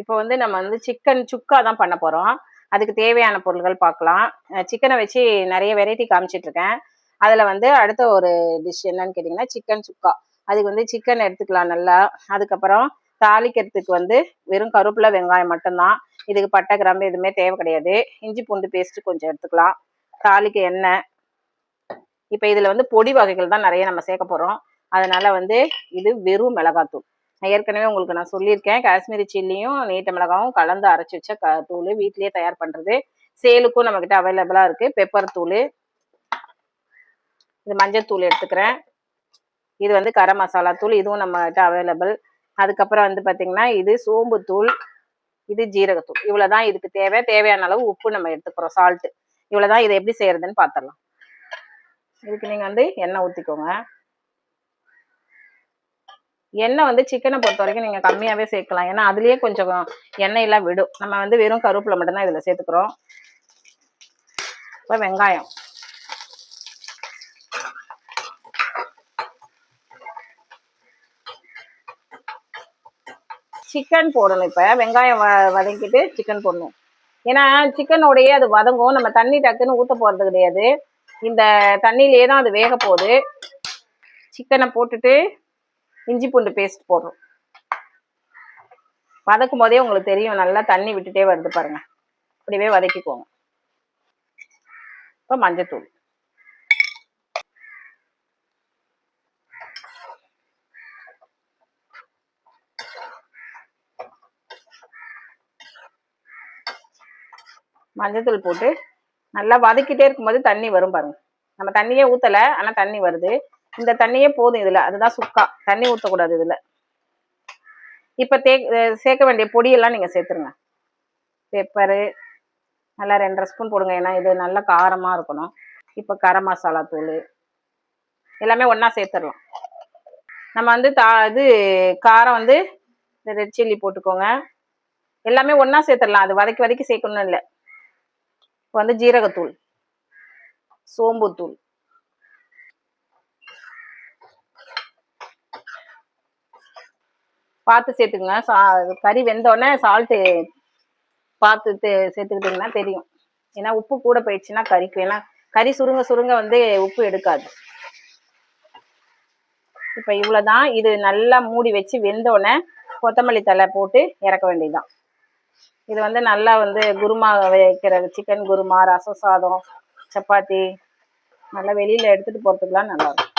இப்போ வந்து நம்ம வந்து சிக்கன் சுக்கா தான் பண்ண போகிறோம் அதுக்கு தேவையான பொருட்கள் பார்க்கலாம். சிக்கனை வச்சு நிறைய வெரைட்டி காமிச்சிட்ருக்கேன் அதில் வந்து அடுத்த ஒரு டிஷ் என்னன்னு கேட்டிங்கன்னா சிக்கன் சுக்கா. அதுக்கு வந்து சிக்கன் எடுத்துக்கலாம் நல்லா. அதுக்கப்புறம் தாளிக்கிறதுக்கு வந்து வெறும் கருப்பில் வெங்காயம் மட்டும்தான். இதுக்கு பட்டை கிராம்பு எதுவுமே தேவை கிடையாது. இஞ்சி பூண்டு பேஸ்ட்டு கொஞ்சம் எடுத்துக்கலாம். தாளிக்க எண்ணெய். இப்போ இதில் வந்து பொடி வகைகள் தான் நிறைய நம்ம சேர்க்க போகிறோம் அதனால் வந்து இது வெறும் மிளகாத்தூள். ஏற்கனவே உங்களுக்கு நான் சொல்லியிருக்கேன். காஷ்மீரி சில்லியும் நீட்ட மிளகாவும் கலந்து அரைச்சி வச்ச க தூள் வீட்லேயே தயார் பண்ணுறது சேலுக்கும் நம்மக்கிட்ட அவைலபிளாக இருக்குது பெப்பர் தூள். இது மஞ்சள் தூள் எடுத்துக்கிறேன். இது வந்து கரம் மசாலா தூள். இதுவும் நம்மகிட்ட அவைலபிள் அதுக்கப்புறம் வந்து பார்த்திங்கன்னா இது சோம்பு தூள். இது ஜீரகத்தூள் இவ்வளோ தான் இதுக்கு தேவை. தேவையான அளவு உப்பு நம்ம எடுத்துக்கிறோம். சால்ட்டு இவ்வளோ தான் இதை எப்படி செய்கிறதுன்னு பார்த்துடலாம் இதுக்கு நீங்கள் வந்து எண்ணெய் ஊற்றிக்கோங்க எண்ணெய் வந்து சிக்கனை பொறுத்த வரைக்கும் நீங்கள் கம்மியாகவே சேர்க்கலாம். ஏன்னா அதுலேயே கொஞ்சம் எண்ணெயெல்லாம் விடும். நம்ம வந்து வெறும் கருவேப்பிலை மட்டும்தான் இதில் சேர்த்துக்கிறோம். இப்போ வெங்காயம். சிக்கன் போடணும் இப்போ. வெங்காயம் வ வதக்கிட்டு சிக்கன் போடணும். ஏன்னா சிக்கனோடையே அது வதங்கும். நம்ம தண்ணி டக்குன்னு ஊற்ற போகிறது கிடையாது. இந்த தண்ணியிலே தான் அது வேக போகுது. சிக்கனை போட்டுட்டு இஞ்சி பூண்டு பேஸ்ட் போடுறோம் வதக்கும் போதே உங்களுக்கு தெரியும் நல்லா தண்ணி விட்டுட்டே வருது பாருங்க. அப்படியே வதக்கிக்கோங்க. இப்போ மஞ்சத்தூள். மஞ்சத்தூள் போட்டு நல்லா வதக்கிட்டே இருக்கும்போது தண்ணி வரும் பாருங்க. நம்ம தண்ணியே ஊற்றலை ஆனால் தண்ணி வருது. இந்த தண்ணியே போதும் இதில். அதுதான் சுக்கா. தண்ணி ஊற்றக்கூடாது இதில். இப்போ தே சேர்க்க வேண்டிய பொடியெல்லாம் நீங்கள் சேர்த்துருங்க. பெப்பரு நல்லா ரெண்டரை ஸ்பூன் போடுங்க. ஏன்னா இது நல்லா காரமாக இருக்கணும். இப்போ கரம் மசாலா தூள் எல்லாமே ஒன்றா சேர்த்துடலாம். நம்ம வந்து தா இது காரம் வந்து இந்த ரெட் சில்லி போட்டுக்கோங்க. எல்லாமே ஒன்றா சேர்த்துடலாம். அது வதக்கி வதக்கி சேர்க்கணும் இல்லை. இப்போ வந்து ஜீரகத்தூள் சோம்புத்தூள். பார்த்து சேர்த்துக்கோங்க. சா கறி வெந்தோடனே சால்ட்டு பார்த்து சேர்த்துக்கிட்டிங்கன்னா தெரியும். ஏன்னா உப்பு கூட போயிடுச்சுன்னா கறிக்கு ஏன்னா கறி சுருங்க சுருங்க வந்து உப்பு எடுக்காது. இப்போ இவ்வளோதான் இது நல்லா மூடி வச்சு வெந்தோடனே கொத்தமல்லி தலை போட்டு இறக்க வேண்டியதுதான். இது வந்து நல்லா வந்து குருமா வைக்கிற சிக்கன் குருமா ரசம் சாதம் சப்பாத்தி நல்லா வெளியில் எடுத்துகிட்டு போகிறதுக்குலாம் நல்லாயிருக்கும்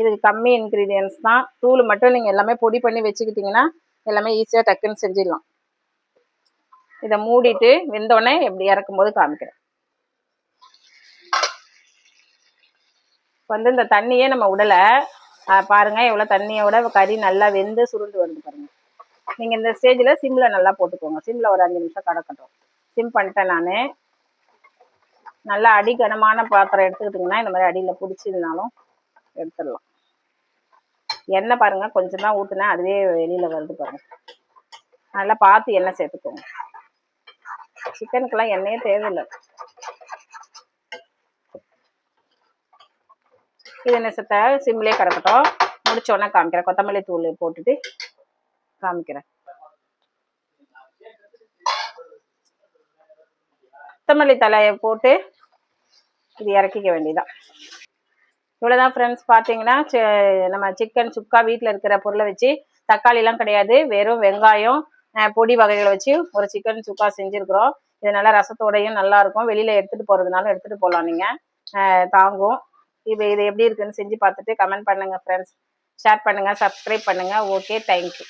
இதுக்கு கம்மி இன்க்ரீடியன்ஸ் தான். தூள் மட்டும் நீங்கள் எல்லாமே பொடி பண்ணி வச்சுக்கிட்டிங்கன்னா எல்லாமே ஈஸியாக டக்குன்னு செஞ்சிடலாம். இதை மூடிட்டு வெந்தோடனே எப்படி இறக்கும்போது காமிக்கிறேன். வந்து இந்த தண்ணியே நம்ம உடலை பாருங்க எவ்வளோ தண்ணியோட கறி நல்லா வெந்து சுருண்டு வருது பாருங்கள் நீங்கள் இந்த ஸ்டேஜில் சிம்மில் நல்லா போட்டுக்கோங்க. சிம்மில் ஒரு அஞ்சு நிமிஷம் கடக்கட்டும் சிம் பண்ணிட்டேன் நான். நல்லா அடிக்கனமான பாத்திரம் எடுத்துக்கிட்டிங்கன்னா இந்த மாதிரி அடியில் பிடிச்சிருந்தாலும் எடுத்துடலாம். எண்ணெய் பாருங்க கொஞ்சம் தான் ஊற்றுனேன் அதுவே வெளியில் வருது பாருங்க. நல்லா பார்த்து எண்ணெய் சேர்த்துக்கோங்க. சிக்கனுக்கெல்லாம் எண்ணெயே தேவையில்லை. இது நெசத்தை சிம்லேயே கிடக்கட்டும் முடிச்சோடனே காமிக்கிறேன். கொத்தமல்லி தூள் போட்டுட்டு காமிக்கிறேன். கொத்தமல்லி தலையை போட்டு இது இறக்கிக்க வேண்டியதான் இவ்வளோதான் ஃப்ரெண்ட்ஸ் பார்த்தீங்கன்னா நம்ம சிக்கன் சுக்கா வீட்டில் இருக்கிற பொருளை வச்சு தக்காளிலாம் கிடையாது. வெறும் வெங்காயம் பொடி வகைகளை வச்சு ஒரு சிக்கன் சுக்கா செஞ்சுருக்குறோம். இது நல்லா ரசத்தோடையும் நல்லாயிருக்கும் வெளியில் எடுத்துகிட்டு போகிறதுனால எடுத்துகிட்டு போகலாம் நீங்கள் தாங்கும். இப்போ இது எப்படி இருக்குன்னு செஞ்சு பார்த்துட்டு கமெண்ட் பண்ணுங்கள் ஃப்ரெண்ட்ஸ் ஷேர் பண்ணுங்கள் சப்ஸ்கிரைப் பண்ணுங்கள் ஓகே தேங்க்யூ